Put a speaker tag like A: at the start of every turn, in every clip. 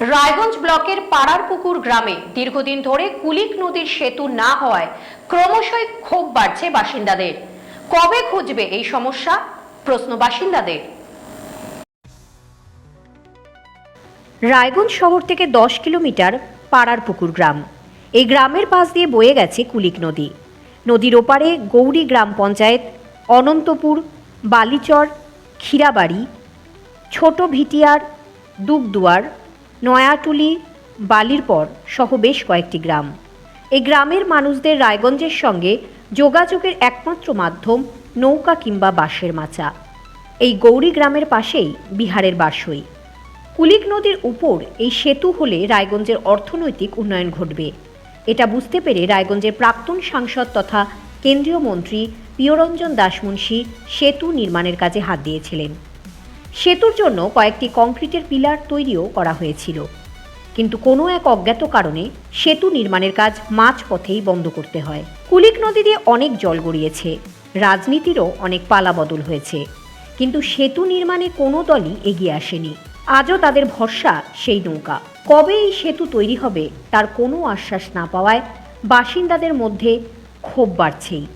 A: রায়গঞ্জ ব্লকের পাড়ারপুকুর গ্রামে দীর্ঘদিন ধরে কুলিক নদীর সেতু না হওয়ায় ক্রমশই ক্ষোভ বাড়ছে বাসিন্দাদের। কবে খুঁজবে এই সমস্যা? প্রশ্ন বাসিন্দাদের। রায়গঞ্জ শহর থেকে দশ কিলোমিটার পাড়ারপুকুর গ্রাম। এই গ্রামের পাশ দিয়ে বয়ে গেছে কুলিক নদী। নদীর ওপারে গৌরী গ্রাম পঞ্চায়েত, অনন্তপুর, বালিচর, ক্ষীরাবাড়ি ছোট ভিটিয়ার দুবদুয়ার নয়াটুলি বালিরপর সহ বেশ কয়েকটি গ্রাম। এই গ্রামের মানুষদের রায়গঞ্জের সঙ্গে যোগাযোগের একমাত্র মাধ্যম নৌকা কিংবা বাঁশের মাচা। এই গৌরী গ্রামের পাশেই বিহারের বাসই কুলিক নদীর উপর এই সেতু হলে রায়গঞ্জের অর্থনৈতিক উন্নয়ন ঘটবে। এটা বুঝতে পেরে রায়গঞ্জের প্রাক্তন সাংসদ তথা কেন্দ্রীয় মন্ত্রী প্রিয়রঞ্জন দাসমুন্সী সেতু নির্মাণের কাজে হাত দিয়েছিলেন। সেতুর জন্য কয়েকটি কংক্রিটের পিলার তৈরিও করা হয়েছিল। কিন্তু কোনো এক অজ্ঞাত কারণে সেতু নির্মাণের কাজ মাঝপথেই বন্ধ করতে হয়। কুলিক নদী দিয়ে অনেক জল গড়িয়েছে। রাজনীতিরও অনেক পালাবদল হয়েছে। কিন্তু সেতু নির্মাণে কোনো দলই এগিয়ে আসেনি। আজও তাদের ভরসা সেই নৌকা। কবে এই সেতু তৈরি হবে, তার কোনো আশ্বাস না পাওয়ায় বাসিন্দাদের মধ্যে ক্ষোভ বাড়ছেই।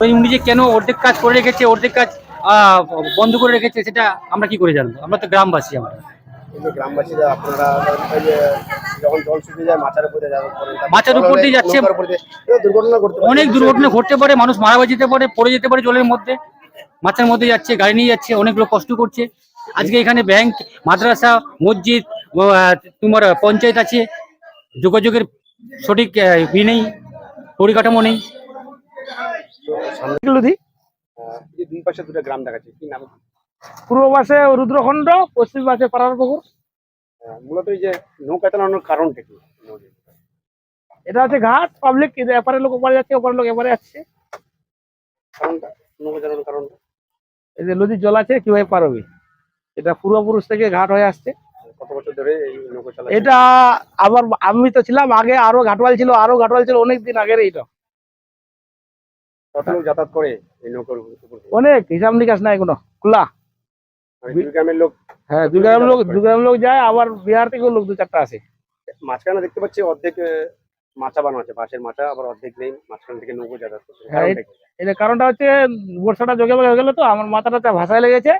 B: উনি যে কেন অর্ধেক কাজ করে রেখেছে, অর্ধেক কাজ বন্ধ করে রেখেছে সেটা আমরা কি করে জানব? আমরা তো গ্রামবাসী আমরা।
C: এই গ্রামবাসীরা আপনারা যখন জল শুকিয়ে যায় মাচার উপরে যাওয়ার পরে তারপর
B: মাচার উপর দিয়ে যাচ্ছে।
C: নৌকার উপর দিয়ে- এটা দুর্ঘটনা ঘটতে
B: অনেক দুর্ঘটনা ঘটতে পারে মানুষ মারা যেতে পারে পড়ে যেতে পারে জলের মধ্যে। মাথার মধ্যে যাচ্ছে গাড়ি নিয়ে যাচ্ছে অনেক লোক কষ্ট করছে। আজকে এখানে ব্যাংক মাদ্রাসা মসজিদ তোমার পঞ্চায়েত আছে। যোগাযোগের সঠিক ই নেই পরিকাঠামো নেই।
C: যে দুই পাশে দুটো গ্রাম দেখাচ্ছে কি নাম?
D: পূর্ব পাশে রুদ্রখণ্ড পশ্চিম পাশে পাড়ার পুকুর
C: মূলত এই যে নৌকা চালানোর কারণটা কি?
D: এটা হচ্ছে ঘাট পাবলিক এপারে লোক ওপারে যাচ্ছে ওপারে লোক এপারে আসছে।
C: কারণটা? নৌকা চালানোর কারণটা?
D: এই যে নদীর জল আছে কীভাবে পার হবে? এটা পূর্বপুরুষ থেকে ঘাট হয়ে আসছে।
C: কত বছর ধরে এই নৌকা চালা
D: এটা আবার আমি তো ছিলাম আগে আরও ঘাটওয়াল ছিল আরও ঘাটওয়াল ছিল অনেক দিন আগের এইটা।
C: কত লোক যাতায়াত করে এই নৌকার উপর
D: অনেক হিসাব নিকাশ নাই কোনো খোলা।
C: মানে গ্রামের লোক
D: হ্যাঁ দু গ্রাম লোক দু গ্রাম লোক যায় আবার বিহার থেকেও লোক দু চারটা আসে।
C: মাঝখানে দেখতে পাচ্ছি অর্ধেক মাচা বানানো আছে বাঁশের মাচা আবার অর্ধেক নেই মাঝখান থেকে নৌকো যাতায়াত করছে।
D: হ্যাঁ,
C: কারণটা
D: এটা কারণটা হচ্ছে বর্ষাটা জগে হয়ে গেল তো আমার মাথাটা ভাসায় লেগেছে।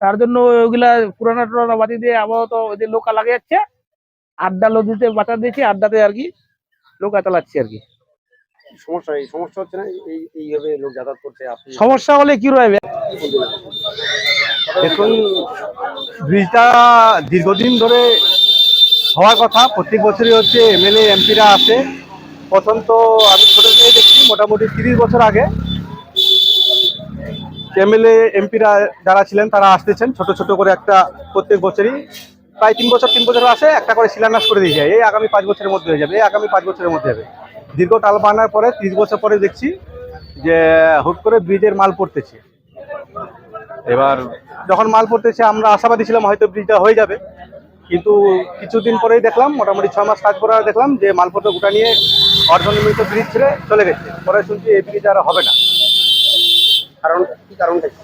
D: তার জন্য ওইগুলা পুরানা টুরানা বাতি দিয়ে আপাতত ওদের নৌকা লাগে যাচ্ছে। আড্ডা নদীতে বাঁচা দিয়েছি আড্ডাতে আর কি নৌকা চালাচ্ছি আর কি।
C: সমস্যা এই সমস্যা হচ্ছে না এই এইভাবে লোক যাতায়াত করছে আপনি
D: সমস্যা হলে কি রয়েবে
E: দেখুন ব্রিজটা দীর্ঘদিন ধরে হওয়ার কথা প্রত্যেক বছরই হচ্ছে এমএলএ এমপিরা আসে। প্রথম তো আমি ছোট থেকে দেখছি মোটামুটি তিরিশ বছর আগে এমএলএ এমপিরা যারা ছিলেন তারা আসতেছেন ছোট ছোট করে একটা প্রত্যেক বছরই। প্রায় তিন বছর তিন বছর আসে একটা করে শিলান্যাস করে দিয়ে যায়। এই আগামী পাঁচ বছরের মধ্যে হয়ে যাবে এই আগামী পাঁচ বছরের মধ্যে হবে। দীর্ঘ টাল বানার পরে তিরিশ বছর পরে দেখছি যে হুট করে ব্রিজের মাল পড়তেছে। এবার যখন মাল পড়তেছে, আমরা আশাবাদী ছিলাম হয়তো ব্রিজটা হয়ে যাবে। কিন্তু কিছুদিন পরেই দেখলাম, মোটামুটি ছ মাস কাজ করার দেখলাম যে মালপত্র গোটা নিয়ে অর্ধনির্মিত ব্রিজ ছেড়ে চলে গেছে। পরে শুনছি এই ব্রিজ আর হবে না।
C: কারণ কি কারণটা কি?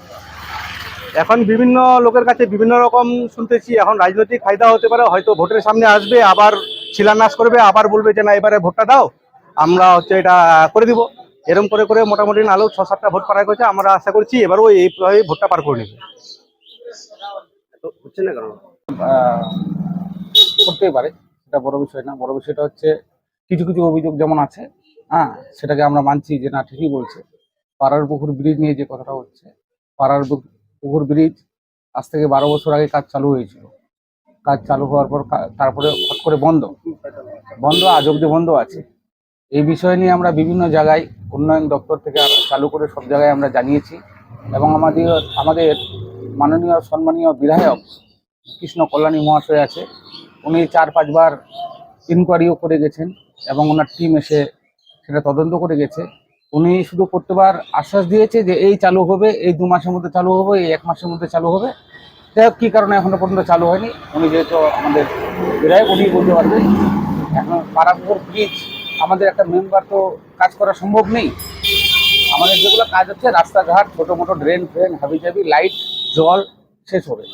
E: এখন বিভিন্ন লোকের কাছে বিভিন্ন রকম শুনতেছি, এখন রাজনৈতিক ফায়দা হতে পারে, হয়তো ভোটের সামনে আসবে, আবার শিলান্যাস করবে, আবার বলবে যে না, এবারে ভোটটা দাও। আমরা হচ্ছে এটা করে দিব। এরকম করে করে মোটামুটি নালো ছ সাতটা ভোট পার করেছে, আমরা আশা করছি এবারও এই ভোটটা পার করে নেবে।
C: হচ্ছে না
F: করতেই পারে সেটা বড় বিষয় না। বড় বিষয়টা হচ্ছে কিছু কিছু অভিযোগ যেমন আছে হ্যাঁ সেটাকে আমরা মানছি যে না, ঠিকই বলছে। পাড়ার পুকুর ব্রিজ নিয়ে যে কথাটা হচ্ছে, পাড়ার পুকুর ব্রিজ আজ থেকে বারো বছর আগে কাজ চালু হয়েছিল। কাজ চালু হওয়ার পর তারপরে হট করে বন্ধ। বন্ধ আজ অব্দি বন্ধ আছে। এই বিষয় নিয়ে আমরা বিভিন্ন জায়গায় উন্নয়ন দপ্তর থেকে চালু করে সব জায়গায় আমরা জানিয়েছি এবং আমাদের আমাদের মাননীয়, সম্মানীয় বিধায়ক কৃষ্ণ কল্যাণী মহাশয় আছে। উনি চার, পাঁচবার ইনকোয়ারিও করে গেছেন এবং ওনার টিম এসে সেটা তদন্ত করে গেছে। উনি শুধু প্রত্যেকবার আশ্বাস দিয়েছে যে এই চালু হবে, এই দু মাসের মধ্যে চালু হবে, এই এক মাসের মধ্যে চালু হবে। যাই হোক, কী কারণে এখনও পর্যন্ত চালু হয়নি, উনি যেহেতু আমাদের বিধায়ক, উনি বলতে পারবেন, এখন পাড়াপুকুর ব্রিজ আমাদের একটা মেম্বার তো কাজ করা সম্ভব নেই। আমাদের যেগুলো কাজ হচ্ছে, রাস্তাঘাট, ছোটো মোটো ড্রেন ফ্রেন হাবি জাবি লাইট জল শেষ হবে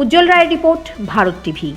A: উজ্জ্বল রায়ের রিপোর্ট, ভারত টিভি।